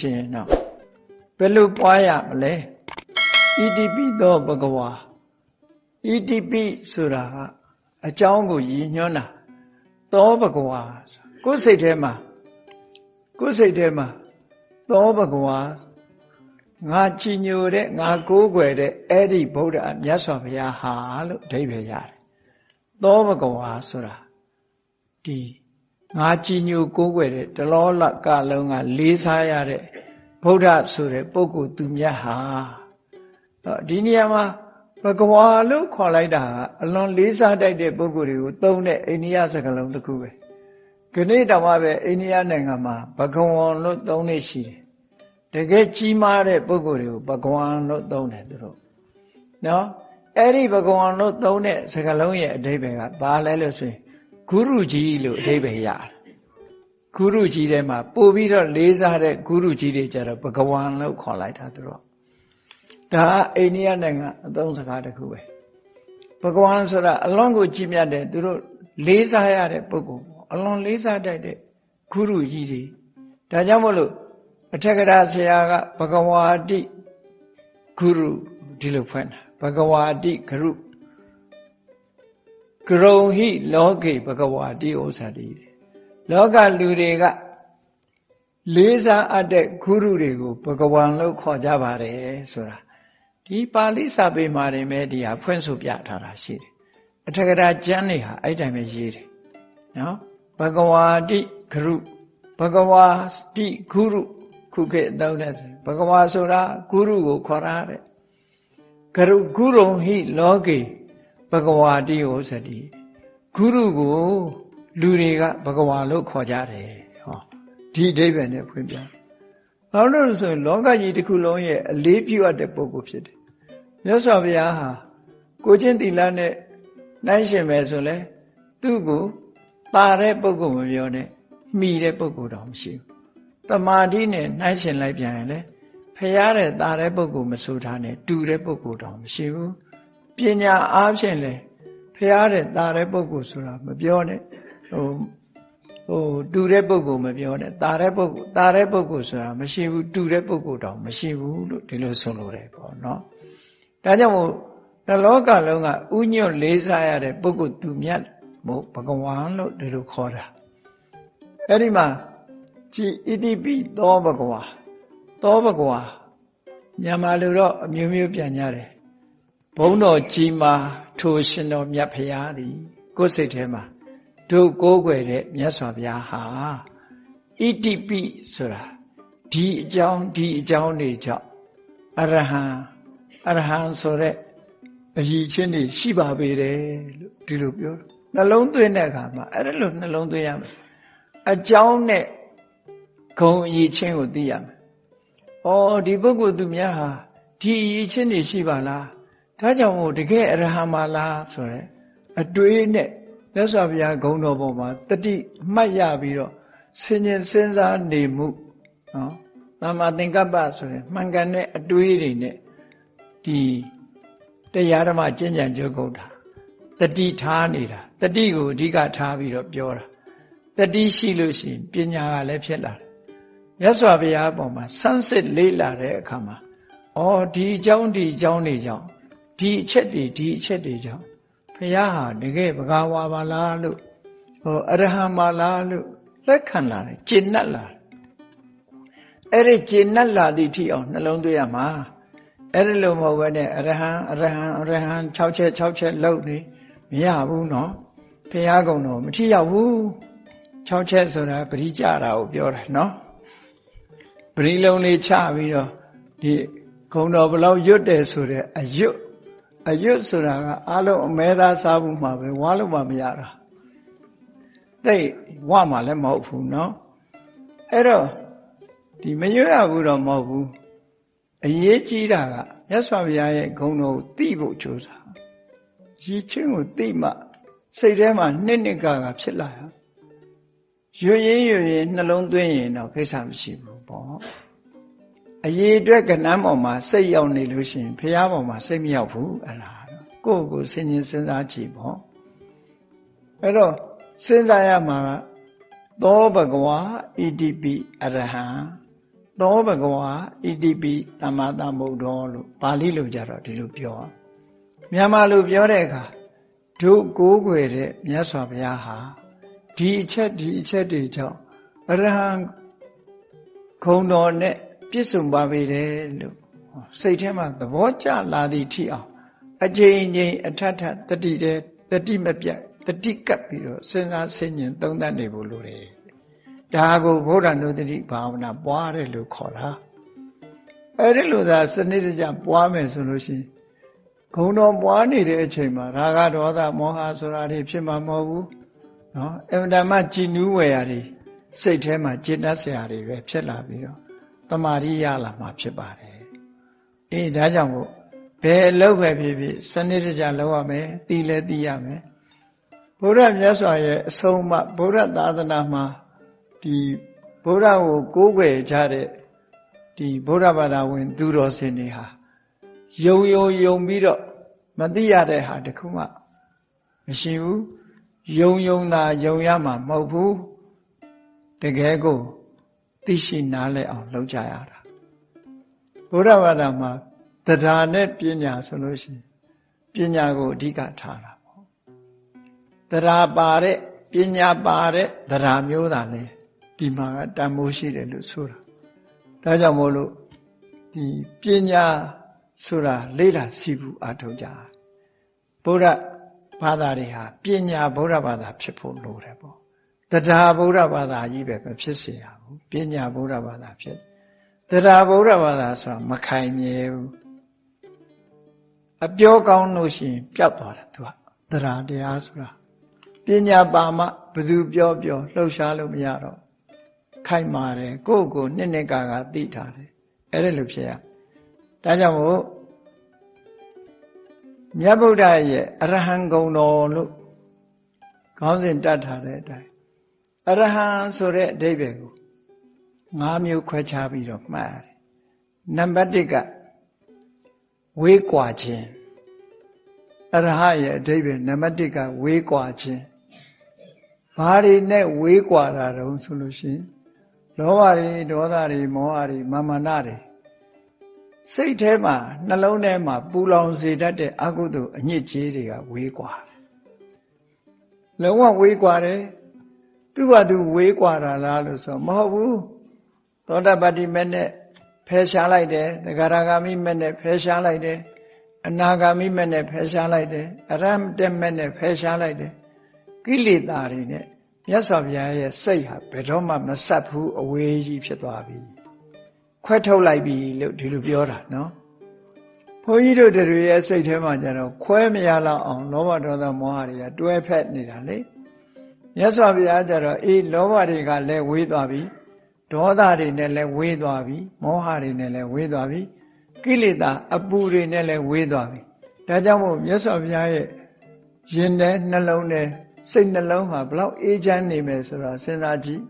ရှိရင်တော့ဘယ်လိုပွားရမလဲဣတိပိသောဘဂဝါဣတိပိဆိုတာကအကြောင်းကိုရည်ညွှန်းတာသောဘဂဝါကိုယ်စိတ်ထဲမှာကိုယ်စိတ်ထဲမှာသောဘဂဝါငါကြည်ညိုတဲ့ငါကိုးကွယ်တဲ့အဲ့ဒီဗုဒ္ဓမြတ်စွာဘုရားဟာလို့အဓိပ္ပာယ်ရတယ်သောဘဂဝါဆိုတာဒီငါကြည်ညိုကိုးကွယ်တဲ့တလောလကလုံးကလေးစားရတဲ့ ဗုဒ္ဓဆိုတဲ့ပုဂ္ဂိုလ်သူမြတ်ဟာတော့ဒီနေရာမှာဘဂဝါလို့ခေါ်လိုက်တာကအလွန်လေးစားတတ်တဲ့ပုဂ္ဂိုလ်တွေကိုသုံးတဲ့အိန္ဒိယစကားလုံးတစ်ခုပဲခဏတောင်မှပဲအိန္ဒိယနိုင်ငံမှာဘဂဝံလို့သုံးနေရှိတယ်တကယ်ကြီးမားတဲ့ပုဂ္ဂိုလ်တွေကိုဘဂဝံလို့သုံးတယ်သူတို့နော်အဲ့ဒီဘဂဝံလို့သုံးတဲ့စကားလုံးရဲ့အဓိပ္ပာယ်ကဘာလဲလို့ဆိုရင်ဂုရုကြီးလို့အဓိပ္ပာယ်ရတယ် ဂုရုကြီးထဲမှာပို့ပြီးတော့လေးစားတဲ့ဂုရုကြီးတွေကြတော့ဘဂဝံလို့ခေါ်လိုက်တာသူတို့ဒါအိန္ဒိယနိုင်ငံအသုံးစကားတစ်ခုပဲဘဂဝံဆိုတာအလွန်ကိုကြည်မြတ်တဲ့သူတို့လေးစားရတဲ့ပုဂ္ဂိုလ်ပေါ့အလွန်လေးစားတတ်တဲ့ဂုရုကြီးတွေဒါကြောင့်မို့လို့အထက်ကရာဆရာကဘဂဝါတိဂုရုဒီလိုဖွင့်တာဘဂဝါတိဂရုဂရုံဟိလောကေဘဂဝါတိဥစ္စာတိ လောကလူတွေကလေးစားအပ်တဲ့ဂုရုတွေကိုဘဂဝံလို့ခေါ်ကြပါတယ်ဆိုတာဒီပါဠိစာပေမှာနေမဲ့ဒီဟာဖွင့်ဆိုပြထားတာရှိတယ်အထက်ကရာကျမ်းတွေဟာအဲ့တိုင်းပဲရေးတယ်နော်ဘဂဝါတိဂရုဘဂဝါတိဂုရုခုခေတ်အသုံးနဲ့ဆိုဘဂဝါဆိုတာဂုရုကိုခေါ်ရတဲ့ဂရုဂုရုံဟိလောကေဘဂဝါတိဟောစတိဂုရုကို လူတွေကဘဂဝါလို့ခေါ်ကြတယ်ဟောဒီအဓိပ္ပာယ်နဲ့ဖွင့်ပြဘာလို့လဲဆိုရင်လောကကြီးတစ်ခုလုံးရဲ့အလေးပြုအပ်တဲ့ပုဂ္ဂိုလ်ဖြစ်တယ်မြတ်စွာဘုရားဟာကိုချင်းတီလာနဲ့နိုင်ရှင်မယ်ဆိုလဲသူ့ကိုပါတဲ့ပုဂ္ဂိုလ်မပြောနဲ့မှီတဲ့ပုဂ္ဂိုလ်တော့မရှိဘူးတမာတိနဲ့နှိုင်းရှင်လိုက်ပြန်ရင်လေဖရာတဲ့ตาတဲ့ပုဂ္ဂိုလ်မဆိုထားနဲ့တူတဲ့ပုဂ္ဂိုလ်တော့မရှိဘူးပညာအားဖြင့်လေဖရာတဲ့ตาတဲ့ပုဂ္ဂိုလ်ဆိုတာမပြောနဲ့ ဟိုဟိုတူတဲ့ပုံကိုမပြောနဲ့တာတဲ့ပုံကိုတာတဲ့ပုံကိုဆိုတာမရှိဘူးတူတဲ့ပုံကိုတောင်မရှိဘူးလို့ဒီလိုဆိုလိုတယ်ပေါ့နော်ဒါကြောင့်မို့တလောကလုံးကဥညွတ်လေးစားရတဲ့ပုဂ္ဂိုလ်သူမြတ်မို့ဘဂဝါလို့ဒီလိုခေါ်တာအဲ့ဒီမှာကြည်ဣတိပိသောဘဂဝါသောဘဂဝါမြန်မာလူတော့အမျိုးမျိုးပြန်ကြတယ်ဘုံတော်ကြီးမှာထိုရှင်တော်မြတ်ဖရာသည်ကိုယ်စိတ်ထဲမှာ တို့ကိုးကွယ်တဲ့မြတ်စွာဘုရားဟာဣတိပိဆိုတာဒီအကြောင်းဒီအကြောင်းတွေကြောင့်အရဟံအရဟံဆိုတဲ့အရည်ချင်းတွေရှိပါပေတယ်လို့ဒီလိုပြောနှလုံးသွင်းတဲ့အခါမှာအဲ့ဒါလို့နှလုံးသွင်းရမယ်အကြောင်းနဲ့ဂုံအရည်ချင်းကိုသိရမယ်။အော်ဒီပုဂ္ဂိုလ်သူများဟာဒီအရည်ချင်းတွေရှိပါလား။ဒါကြောင့်မို့တကယ်အရဟံမလားဆိုရဲအတွေးနဲ့ မြတ်စွာဘုရားဂုံတော်ပေါ်မှာတတိမှတ်ရပြီးတော့ဆင်ញင်စဉ်းစားနေမှုနော်။သမ္မာသင်္ကပ္ပဆိုရင်မှန်ကန်တဲ့အတွေးတွေနဲ့ဒီတရားဓမ္မကျင့်ကြံကြုတ်ကုန်တာတတိထားနေတာတတိကိုအဓိကထားပြီးတော့ပြောတာတတိရှိလို့ရှိရင်ပညာကလည်းဖြစ်လာတယ်မြတ်စွာဘုရားအပေါ်မှာဆန်းစစ်လေးလာတဲ့အခါမှာဩဒီအကြောင်းဒီအကြောင်းတွေကြောင့်ဒီအချက်တွေဒီအချက်တွေကြောင့်ဘု ရားဟာတကယ်ဘဂဝါပါလားလို့ဟောအရဟံပါလားလို့လက်ခံလာတယ်ကျင့်납လာတယ်အဲ့ဒီကျင့်납လာသည့်ထိအောင်နှလုံးသွင်းရမှာအဲ့ဒီလိုမဟုတ်ဘဲနဲ့အရဟံအရဟံအရဟံ6ချက်6ချက်လောက်နေမရဘူးနော်ဘုရားကုံတော်မထီရောက်ဘူး6ချက်ဆိုတာပရိကြတာကိုပြောတာနော်ပရိလုံးလေးချပြီးတော့ဒီဂုံတော်ဘလောက်ရွတ်တယ်ဆိုတဲ့အရွတ် အရွတ်ဆိုတာကအားလုံးအမဲသားစားဖို့မှာပဲဝါလို့မှမရတာတိတ်ဝမှလည်းမဟုတ်ဘူးနော်အဲ့တော့ဒီမရွတ်ရဘူးတော့မဟုတ်ဘူးအရေးကြီးတာကမြတ်စွာဘုရားရဲ့ဂုဏ်တော်ကိုသိဖို့ကြိုးစားရည်ချင်းကိုသိမှစိတ်ထဲမှာနှစ်နှစ်ကကဖြစ်လာရရွရင်ရွရင်နှလုံးသွင်းရင်တော့ကိစ္စမရှိဘူးပေါ့ အရေးအတွက်ကဏ္ဍပေါ်မှာစိတ်ရောက်နေလို့ရှိရင်ဘုရားပေါ်မှာစိတ်မရောက်ဘူးအဲ့ဒါကိုယ့်ကိုယ်စဉ်းကျင်စဉ်းစားကြည့်ပေါ့အဲ့တော့စဉ်းစားရမှာသောဘဂဝါဣတိပိအရဟံသောဘဂဝါဣတိပိသမ္မာသမ္ဗုဒ္ဓောလို့ပါဠိလိုကြတော့ဒီလိုပြောမြန်မာလိုပြောတဲ့အခါတို့ကိုးကွယ်တဲ့မြတ်စွာဘုရားဟာဒီအချက်ဒီအချက်တွေကြောင့်အရဟံခုံတော်နဲ့ ပြည့်စုံပါပေတယ်လို့စိတ်ထဲမှာသဘောကျလာသည့်ထိအောင်အကျဉ်းချင်းအထက်ထတတိတဲ့တတိမပြတ်တတိကပ်ပြီးတော့စဉ်းစားဆင်ញင်သုံးသပ်နေဖို့လိုတယ်ဒါကိုဗုဒ္ဓနုတတိဘာဝနာပွားတယ်လို့ခေါ်တာအဲ့ဒီလိုသာစနစ်တကျပွားမယ်ဆိုလို့ရှိရင်ဂုံတော်ပွားနေတဲ့အချိန်မှာရာဂဒေါသမောဟဆိုတာတွေဖြစ်မှာမဟုတ်ဘူးနော်အမှန်တမ်းကြည်နူးဝယ်ရာတွေစိတ်ထဲမှာจิตတတ်စရာတွေပဲဖြစ်လာပြီးတော့ တမာရိရလာမှာဖြစ်ပါတယ်အေးဒါကြောင့်မို့ဘယ်အလုပ်ပဲဖြစ်ဖြစ်စနစ်တကျလုပ်ရမယ်သိလဲသိရမယ်ဘုရားမြတ်စွာရဲ့အဆုံးအမဘုရားသာသနာမှာဒီဘုရားကိုကိုးကွယ်ကြတဲ့ဒီဘုရားဘာသာဝင် သူတော်စင်တွေဟာယုံယုံယုံပြီးတော့မသိရတဲ့ဟာတခုမှမရှိဘူးယုံယုံသာယုံရမှာမဟုတ်ဘူးတကယ်ကို သိရှိနားလည်အောင်လုပ်ကြရတာဘုရားဘာသာမှာတရားနဲ့ပညာဆိုလို့ရှိရင်ပညာကိုအဓိကထားတာပေါ့တရားပါတဲ့ပညာပါတဲ့တရားမျိုးသာလဲဒီမှာကတန်မိုးရှိတယ်လို့ဆိုတာဒါကြောင့်မို့လို့ဒီပညာဆိုတာလေ့လာစီဘူးအထောက်ကြဗုဒ္ဓဘာသာတွေဟာပညာဗုဒ္ဓဘာသာဖြစ်ဖို့လိုတယ်ပေါ့ တရားဗုဒ္ဓဘာသာကြီးပဲမဖြစ်စေရဘူးပညာဗုဒ္ဓဘာသာဖြစ်တရားဗုဒ္ဓဘာသာဆိုတာမခိုင်မြဲဘူးအပြောကောင်းလို့ရှိရင်ပျောက်သွားတယ်သူကတရားတရားဆိုတာပညာပါမှဘယ်သူပြောပြောလှုပ်ရှားလို့မရတော့ခိုင်မာတယ်ကိုယ့်ကိုနှစ်နှစ်ကာကသိထားတယ်အဲ့ဒါလိုဖြစ်ရဒါကြောင့်မို့မြတ်ဗုဒ္ဓရဲ့အရဟံဂုံတော်လို့ခေါင်းစဉ်တတ်ထားတဲ့အတိုင်း အရဟံဆိုတဲ့အဓိပ္ပာယ်ကို၅မျိုးခွဲခြားပြီးတော့မှတ်ရတယ်နံပါတ်1ကဝေးကွာခြင်းအရဟရဲ့အဓိပ္ပာယ်နံပါတ်1ကဝေးကွာခြင်းဘာတွေနဲ့ဝေးကွာတာတုံးဆိုလို့ရှိရင်လောဘတွေဒေါသတွေမောဟတွေမာမနတွေစိတ်ထဲမှာနှလုံးထဲမှာပူလောင်စေတတ်တဲ့အကုသိုလ်အညစ်အကြေးတွေကဝေးကွာလုံးဝဝေးကွာတယ် သူ့ဘာသူဝေးကွာတာလားလို့ဆိုမဟုတ်ဘူးသောတပတ္တိမဲ့နဲ့ဖယ်ရှားလိုက်တယ်သဂရဂါမိမဲ့နဲ့ဖယ်ရှားလိုက်တယ်အနာဂါမိမဲ့နဲ့ဖယ်ရှားလိုက်တယ်အရဟံတက်မဲ့နဲ့ဖယ်ရှားလိုက်တယ်ကိလေသာတွေနဲ့မြတ်စွာဘုရားရဲ့စိတ်ဟာဘယ်တော့မှမဆက်ဘူးအဝေးကြီးဖြစ်သွားပြီခွဲထုတ်လိုက်ပြီလို့ဒီလိုပြောတာနော်ဘုန်းကြီးတို့တွေရဲ့စိတ်ထဲမှာကျတော့ခွဲမရလောက်အောင်လောဘဒေါသမောဟတွေကတွဲဖက်နေတာလေ မြတ်စွာဘုရားကျတော့အေးလောဘတွေကလည်းဝေးသွားပြီဒေါသတွေနဲ့လည်းဝေးသွားပြီမောဟတွေနဲ့လည်းဝေးသွားပြီကိလေသာအပူတွေနဲ့လည်းဝေးသွားပြီဒါကြောင့်မို့မြတ်စွာဘုရားရဲ့ရင်ထဲနှလုံးထဲစိတ်နှလုံးမှာဘလောက်အေးချမ်းနေမယ်ဆိုတာစဉ်းစားကြည့်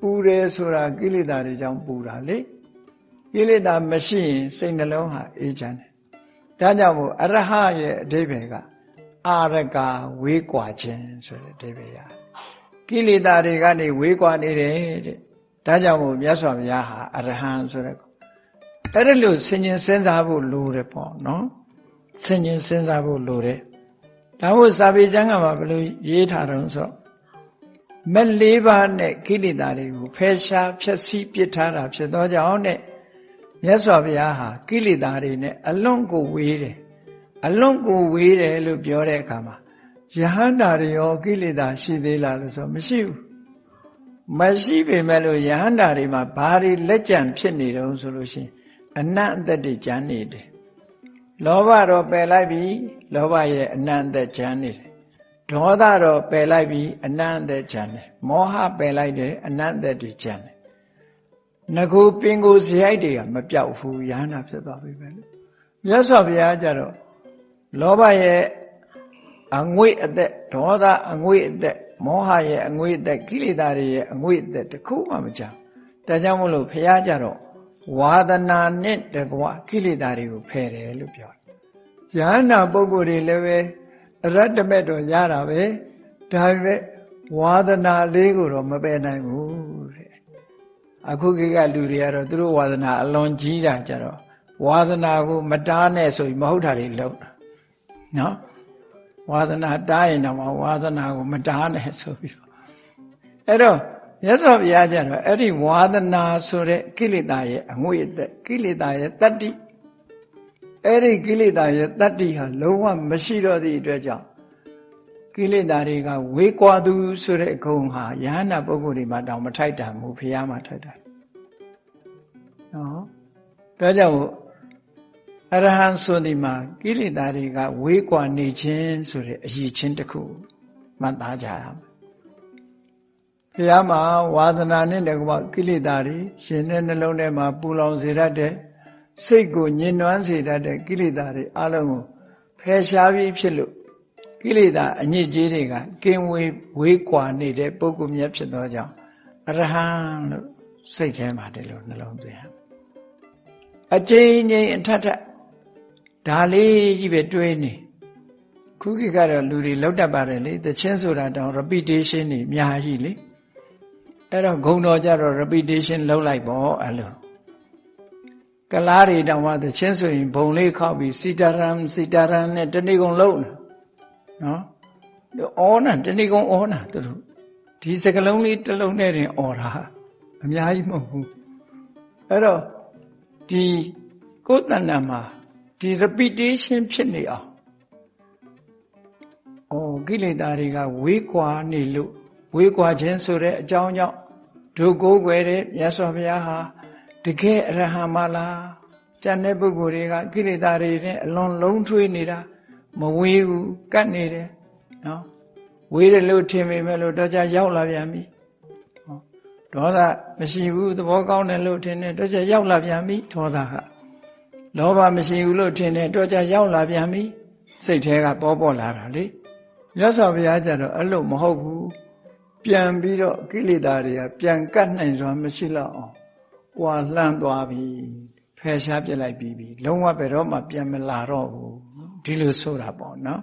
ပူတယ်ဆိုတာကိလေသာတွေကြောင့်ပူတာလေကိလေသာမရှိရင်စိတ်နှလုံးဟာအေးချမ်းတယ်ဒါကြောင့်မို့အရဟရဲ့အဓိပ္ပာယ်ကအာရကဝေးကွာခြင်းဆိုတဲ့အဓိပ္ပာယ်ရ ကိလေသာတွေကနေဝေးကွာနေတယ်တဲ့ဒါကြောင့်မို့မြတ်စွာဘုရားဟာအရဟံဆိုတဲ့အဲ့ဒါလို့ဆင်ញင်စဉ်းစားဖို့လိုတယ်ပေါ့နော်ဆင်ញင်စဉ်းစားဖို့လိုတယ်ဒါမို့စာပေကျမ်းကမှာဘယ်လိုရေးထားတုံးဆိုမက်လေးပါးနဲ့ကိလေသာတွေကိုဖယ်ရှားဖျက်ဆီးပစ်ထားတာဖြစ်သောကြောင့်နဲ့မြတ်စွာဘုရားဟာကိလေသာတွေနဲ့အလွန်ကိုဝေးတယ်အလွန်ကိုဝေးတယ်လို့ပြောတဲ့အခါမှာ ယဟန္တာတွေရောကိလေသာရှိသေးလားလို့ဆိုမရှိဘူးမရှိပေမဲ့လို့ယဟန္တာတွေမှာဘာတွေလက်ကြံဖြစ်နေတုံးဆိုလို့ရှိရင်အနတ်အသက်တွေကြမ်းနေတယ်လောဘတော့ပယ်လိုက်ပြီလောဘရဲ့အနန္တကြမ်းနေတယ်ဒေါသတော့ပယ်လိုက်ပြီအနန္တကြမ်းတယ်မောဟပယ်လိုက်တယ်အနန္တတွေကြမ်းတယ်ငကူပင်ကိုဇရိုက်တွေကမပြောက်ဘူးယဟနာဖြစ်သွားပြီပဲလို့မြတ်စွာဘုရားကြတော့လောဘရဲ့ အငွေ့အသက်ဒေါသအငွေ့အသက်မောဟရဲ့အငွေ့အသက်ကိလေသာတွေရဲ့အငွေ့အသက်တခုမှမကြောက်ဒါကြောင့်မို့လို့ဘုရားကြတော့ဝါဒနာနဲ့တကွကိလေသာတွေကိုဖယ်တယ်လို့ပြောတယ်။ယဟနာပုဂ္ဂိုလ်တွေလည်းပဲအရတ္တမဲ့တော့ရတာပဲဒါပေမဲ့ဝါဒနာလေးကိုတော့မပယ်နိုင်ဘူးတဲ့အခုခေတ်ကလူတွေကတော့သူတို့ဝါသနာအလွန်ကြီးတာကြတော့ဝါသနာကိုမတားနဲ့ဆိုပြီးမဟုတ်တာတွေလုပ်တာနော် ဝါသနာတားရင်တော့ဝါသနာကိုမတားနဲ့ဆိုပြီးတော့အဲ့တော့မြတ်စွာဘုရားကျတော့အဲ့ဒီဝါသနာဆိုတဲ့ကိလေသာရဲ့အငွေ့အသက်ကိလေသာရဲ့တတ္တိအဲ့ဒီကိလေသာရဲ့တတ္တိဟာလုံးဝမရှိတော့သည့်အတွက်ကြောင့်ကိလေသာတွေကဝေကွာသူဆိုတဲ့ဂုံဟာယဟနာပုဂ္ဂိုလ်တွေမှာတောင်မထိုက်တန်ဘူးဘုရားမှာထိုက်တယ်နော်ဒါကြောင့် အရဟံဆိုဒီမှာကိလေသာတွေကဝေးကွာနေခြင်းဆိုတဲ့အရည်ချင်းတစ်ခုမှတ်သားကြရမယ်ဘုရားမှာဝါသနာနဲ့တကွကိလေသာတွေရှင်တဲ့နှလုံးထဲမှာပူလောင်စေတတ်တဲ့စိတ်ကိုညှဉ်းနှွမ်းစေတတ်တဲ့ကိလေသာတွေအလုံးကိုဖယ်ရှားပြီးဖြစ်လို့ကိလေသာအညစ်အကြေးတွေကကင်းဝေးဝေးကွာနေတဲ့ပုဂ္ဂိုလ်မြတ်ဖြစ်သောကြောင့်အရဟံလို့စိတ်ထဲမှာတည်းလို့နှလုံးသွင်းအကျဉ်းချင်းအထက်ထက် ဒါလေးကြီးပဲတွေးနေခုခေတ်ကတော့လူတွေလောက်တတ်ပါတယ်လေသချင်းဆိုတာတောင် repetition နေအများကြီးလေအဲ့တော့ဂုံတော်ကြတော့ repetition လောက်လိုက်ပေါ့အဲ့လိုကလားတွေတောင်မှသချင်းဆိုရင်ဘုံလေးခောက်ပြီးစီတာရန်စီတာရန်နဲ့တဏိကုံလုံးနော်အော်နာတဏိကုံအော်နာသူတို့ဒီစကလုံးလေးတစ်လုံးနဲ့တင်အော်တာအများကြီးမဟုတ်ဘူးအဲ့တော့ဒီကိုယ်တဏ္ဍာမှာ ဒီ repetition ဖြစ်နေအောင်ဩကိလေသာတွေကဝေးကွာနေလို့ဝေးကွာခြင်းဆိုတဲ့အကြောင်းကြောင့်ဒုကိုးွယ်တဲ့မြတ်စွာဘုရားဟာတကယ်အရဟံမလားကျန်တဲ့ပုဂ္ဂိုလ်တွေကကိလေသာတွေနဲ့အလွန်လုံးထွေးနေတာမဝေးဘူးကတ်နေတယ်နော်ဝေးတယ်လို့ထင်ပေမဲ့လို့တော့ကြရောက်လာပြန်ပြီဒေါသမရှိဘူးသဘောကောင်းတယ်လို့ထင်တယ်တော့ကြရောက်လာပြန်ပြီဒေါသက လောဘမရှိဘူးလို့ထင်တယ်တော့ကြရောက်လာပြန်ပြီစိတ်ထဲကပေါ်ပေါ်လာတာလေမြတ်စွာဘုရားကျတော့အဲ့လိုမဟုတ်ဘူးပြန်ပြီးတော့ကိလေသာတွေကပြန်ကတ်နိုင်စွာမရှိတော့အောင်ကွာလှမ်းသွားပြီဖယ်ရှားပြစ်လိုက်ပြီးပြီလုံးဝဘယ်တော့မှပြန်မလာတော့ဘူးဒီလိုဆိုတာပေါ့နော်